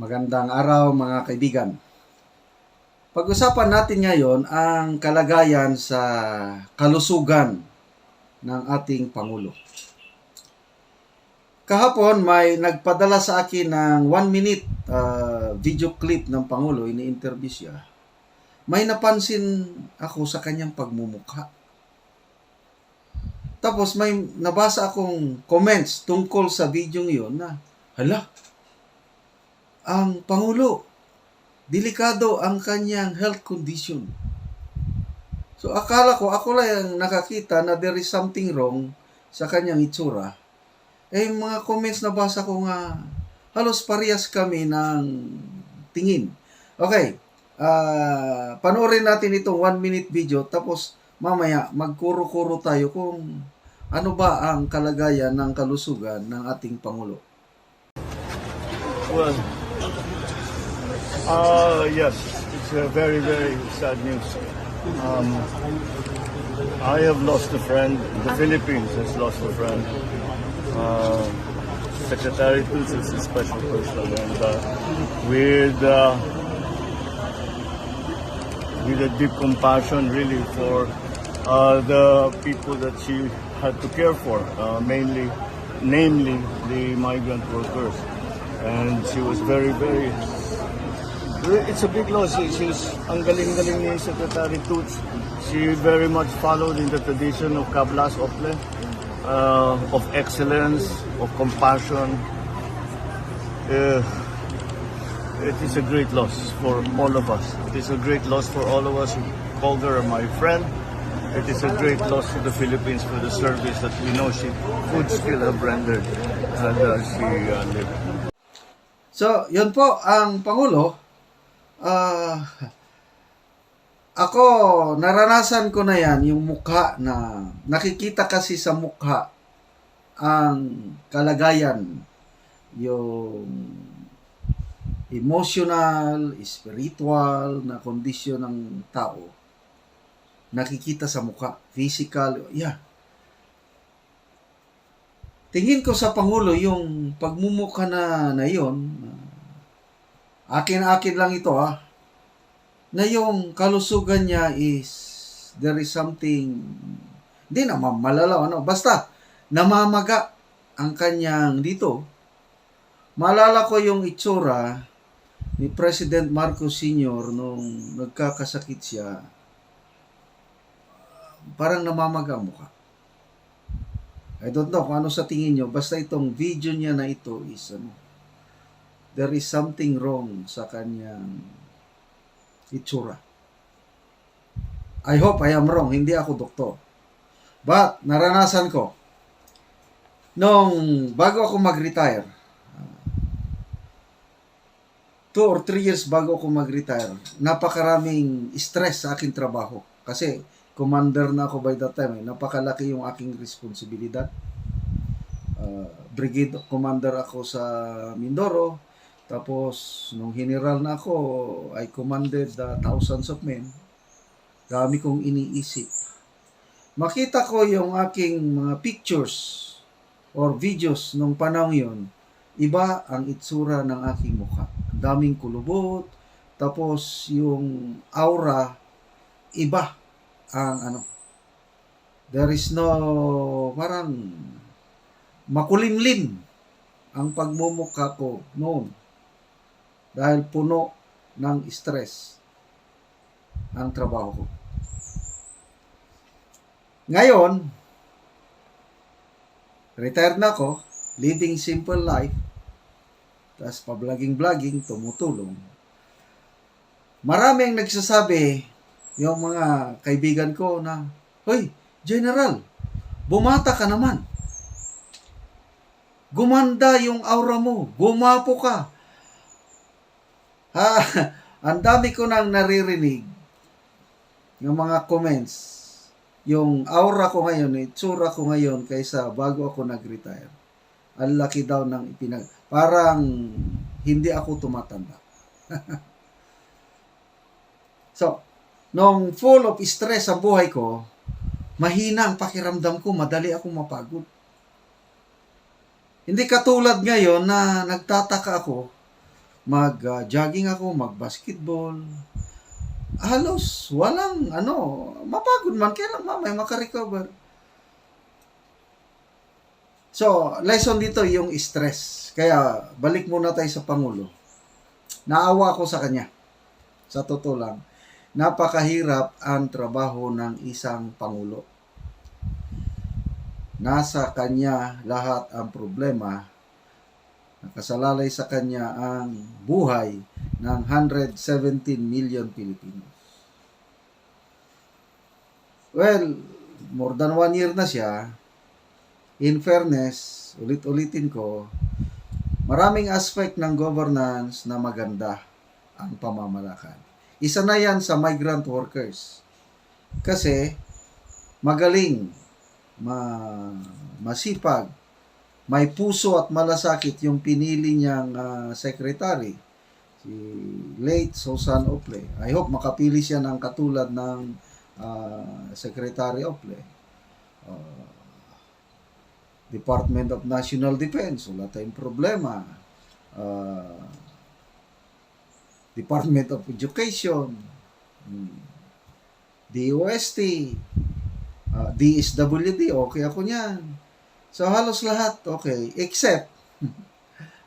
Magandang araw mga kaibigan. Pag-usapan natin ngayon ang kalagayan sa kalusugan ng ating Pangulo. Kahapon may nagpadala sa akin ng one minute uh, video clip ng Pangulo, ini-interview siya. May napansin ako sa kanyang pagmumukha. Tapos may nabasa akong comments tungkol sa video yon na, hala, ang Pangulo, delikado ang kanyang health condition. So akala ko, ako lang ang nakakita na there is something wrong sa kanyang itsura. Eh, mga comments na basa ko nga, halos parehas kami ng tingin. Okay, ah panoorin natin itong one minute video, tapos mamaya magkuro-kuro tayo kung ano ba ang kalagayan ng kalusugan ng ating Pangulo. Well, uh, yes, it's a very, very sad news. Um, I have lost a friend. The Philippines has lost a friend. Uh, Secretary Cruz is a special person, and uh, with uh, with a deep compassion, really, for uh, the people that she had to care for, uh, mainly, namely the migrant workers and she was very, very. It's a big loss. She, she's ang galing-galing ni Secretary Toots. She very much followed in the tradition of Kablas Ople, uh, of excellence, of compassion. Uh, it is a great loss for all of us. It is a great loss for all of us who called her my friend. It is a great loss to the Philippines for the service that we know she would still have rendered had uh, she uh, lived. So, yun po ang Pangulo. Ah, ako, naranasan ko na yan, yung mukha na nakikita kasi sa mukha ang kalagayan, yung emotional, spiritual na kondisyon ng tao. Nakikita sa mukha, physical, yeah. Tingin ko sa Pangulo yung pagmumukha na, na yun, akin-akin lang ito ah, na yung kalusugan niya is, there is something, hindi naman malala, ano, basta, namamaga ang kanyang dito. Malala ko yung itsura ni President Marcos Sr. nung nagkakasakit siya, parang namamaga ang mukha. I don't know kung ano sa tingin nyo. Basta itong video niya na ito is ano, there is something wrong sa kanyang itsura. I hope I am wrong. Hindi ako doktor. But, naranasan ko. Nung bago ako mag-retire, two or three years bago ako mag-retire, napakaraming stress sa aking trabaho. Kasi, commander na ako by that time. Eh. Napakalaki yung aking responsibilidad. Uh, brigade commander ako sa Mindoro. Tapos, nung general na ako, I commanded the thousands of men. Dami kong iniisip. Makita ko yung aking mga pictures or videos nung panahon yon iba ang itsura ng aking mukha. Daming kulubot, tapos yung aura, iba ang ano there is no parang makulimlim ang pagmumukha ko noon dahil puno ng stress ang trabaho ko. Ngayon, retired na ako, living simple life, tapos pa-vlogging-vlogging, tumutulong. Maraming nagsasabi, yung mga kaibigan ko na, Hoy, General, bumata ka naman. Gumanda yung aura mo. Gumapo ka. Ha, ang dami ko nang naririnig ng mga comments. Yung aura ko ngayon, itsura ko ngayon kaysa bago ako nag-retire. Ang laki daw ng ipinag... Parang hindi ako tumatanda. so, nung full of stress sa buhay ko, mahina ang pakiramdam ko, madali akong mapagod. Hindi katulad ngayon na nagtataka ako mag-jogging ako, mag-basketball. Halos walang ano, mapagod man kailan mamay makarecover. So, lesson dito yung stress. Kaya balik muna tayo sa Pangulo. Naawa ako sa kanya. Sa totoo lang, napakahirap ang trabaho ng isang Pangulo. Nasa kanya lahat ang problema. Nakasalalay sa kanya ang buhay ng 117 million Pilipinos. Well, more than one year na siya. In fairness, ulit-ulitin ko, maraming aspect ng governance na maganda ang pamamalakad. Isa na yan sa migrant workers. Kasi magaling, ma masipag, may puso at malasakit yung pinili niyang ah, secretary, si late Susan Ople. I hope makapili siya ng katulad ng ah, Secretary Ople. Ah, Department of National Defense, wala tayong problema. Ah, Department of Education, hmm, DOST, ah, DSWD, okay ako niyan. So halos lahat okay, except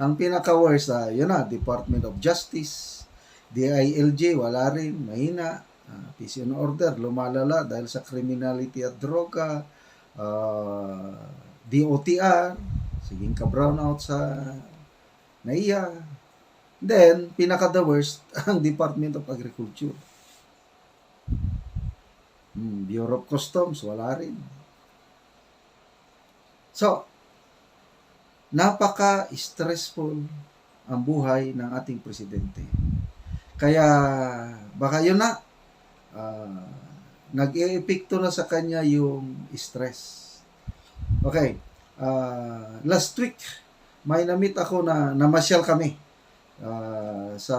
ang pinaka-worst, ah, yun na, Department of Justice, DILJ, wala rin, mahina. Uh, peace and order, lumalala dahil sa criminality at droga. ah, DOTR, siging ka-brownout sa NAIA. Then, pinaka-the worst, ang Department of Agriculture. Hmm, Bureau of Customs, wala rin. So, napaka-stressful ang buhay ng ating presidente. Kaya, baka yun na, ah, nag-e-epekto na sa kanya yung stress. Okay, ah, last week, may namit ako na namasyal kami ah, sa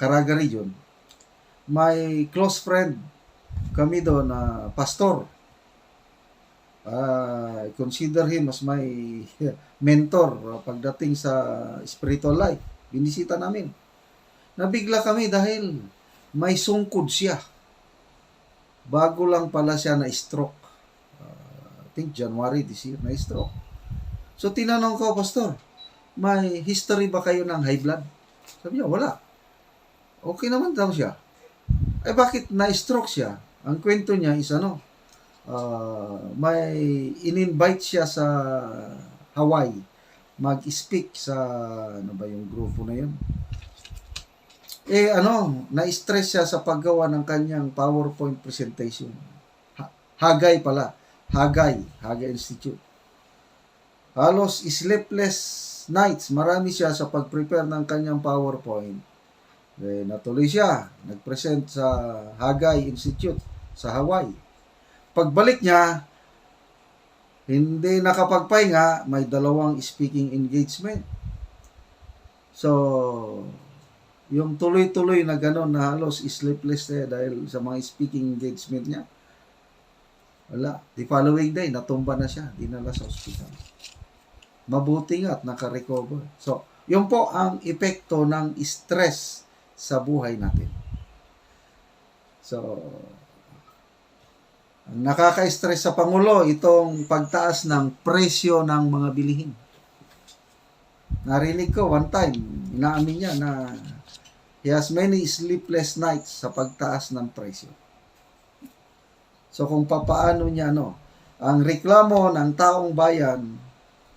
Caraga region. May close friend kami doon na pastor. I consider him as my mentor ah, pagdating sa spiritual life. Binisita namin. Nabigla kami dahil may sungkod siya. Bago lang pala siya na stroke. Ah, I think January this year na stroke. So tinanong ko, Pastor, may history ba kayo ng high blood? Sabi niya, wala. Okay naman daw siya. Eh bakit na-stroke siya? Ang kwento niya is ano, ah, may in-invite siya sa Hawaii mag-speak sa ano ba yung grupo na yun? Eh ano, na-stress siya sa paggawa ng kanyang PowerPoint presentation. Ha- Hagay pala. Hagay. Hagay Institute. Halos sleepless nights. Marami siya sa pag-prepare ng kanyang PowerPoint. Eh, natuloy siya. Nag-present sa Hagay Institute sa Hawaii. Pagbalik niya, hindi nakapagpahinga, may dalawang speaking engagement. So, yung tuloy-tuloy na gano'n na halos sleepless eh dahil sa mga speaking engagement niya. Wala. The following day, natumba na siya. Dinala sa ospital. Mabuti nga at nakarecover. So, yun po ang epekto ng stress sa buhay natin. So, nakaka-stress sa Pangulo, itong pagtaas ng presyo ng mga bilihin. Narinig ko one time, inaamin niya na he has many sleepless nights sa pagtaas ng presyo. So kung papaano niya no, ang reklamo ng taong bayan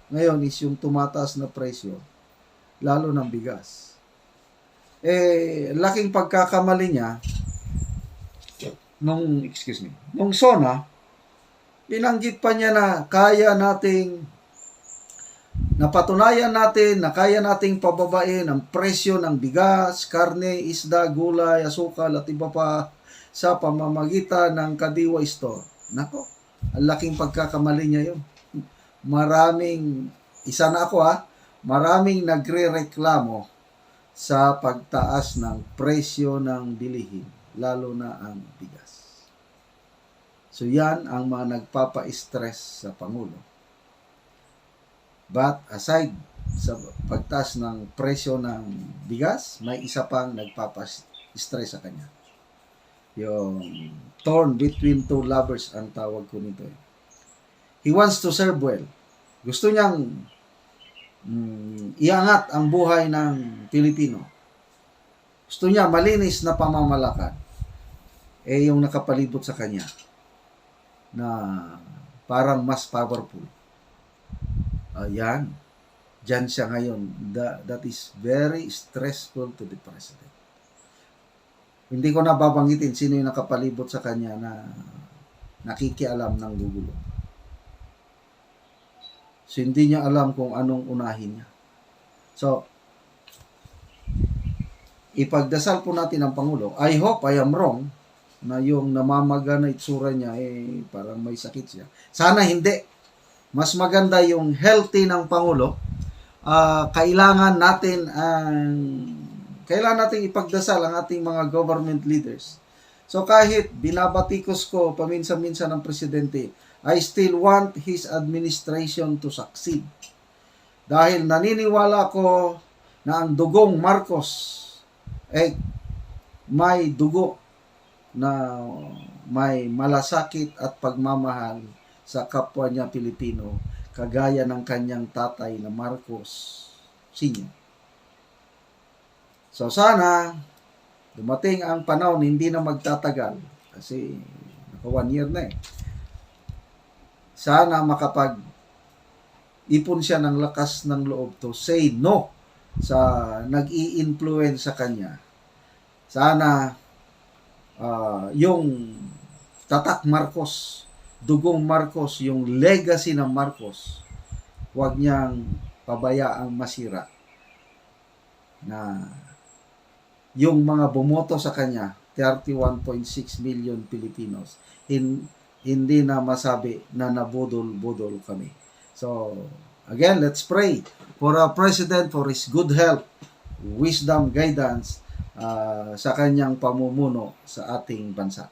ngayon is yung tumataas na presyo, lalo ng bigas. Eh, laking pagkakamali niya, nung, excuse me, nung SONA, binanggit pa niya na kaya nating napatunayan natin na kaya nating pababain ang presyo ng bigas, karne, isda, gulay, asukal at iba pa sa pamamagitan ng Kadiwa Store. Nako, ang laking pagkakamali niya yun. Maraming, isa na ako ha, maraming nagre-reklamo sa pagtaas ng presyo ng bilihin, lalo na ang bigas. So yan ang mga nagpapa-stress sa Pangulo. But aside sa pagtaas ng presyo ng bigas, may isa pang nagpapas-stress sa kanya. Yung torn between two lovers ang tawag ko nito. eh. He wants to serve well. Gusto niyang mm, iangat ang buhay ng Pilipino. Gusto niya malinis na pamamalakad. Eh yung nakapalibot sa kanya na parang mas powerful. Ayan. Diyan siya ngayon. That, that is very stressful to the president. Hindi ko na babanggitin sino yung nakapalibot sa kanya na nakikialam ng gugulo. So, hindi niya alam kung anong unahin niya. So, ipagdasal po natin ang Pangulo. I hope I am wrong na yung namamaga na itsura niya, eh, parang may sakit siya. Sana hindi. Mas maganda yung healthy ng Pangulo. Ah, kailangan natin ang kailangan nating ipagdasal ang ating mga government leaders. So kahit binabatikos ko paminsan-minsan ng presidente, I still want his administration to succeed. Dahil naniniwala ko na ang dugong Marcos eh may dugo na may malasakit at pagmamahal sa kapwa niya Pilipino kagaya ng kanyang tatay na Marcos Sr. So sana dumating ang panahon hindi na magtatagal kasi naka one year na eh. Sana makapag ipon siya ng lakas ng loob to say no sa nag-i-influence sa kanya. Sana ah, yung tatak Marcos, dugong Marcos, yung legacy ng Marcos, huwag niyang pabayaang masira na yung mga bumoto sa kanya, 31.6 million Filipinos, hin- hindi na masabi na nabudol-budol kami. So, again, let's pray for our President for his good health, wisdom, guidance ah, sa kanyang pamumuno sa ating bansa.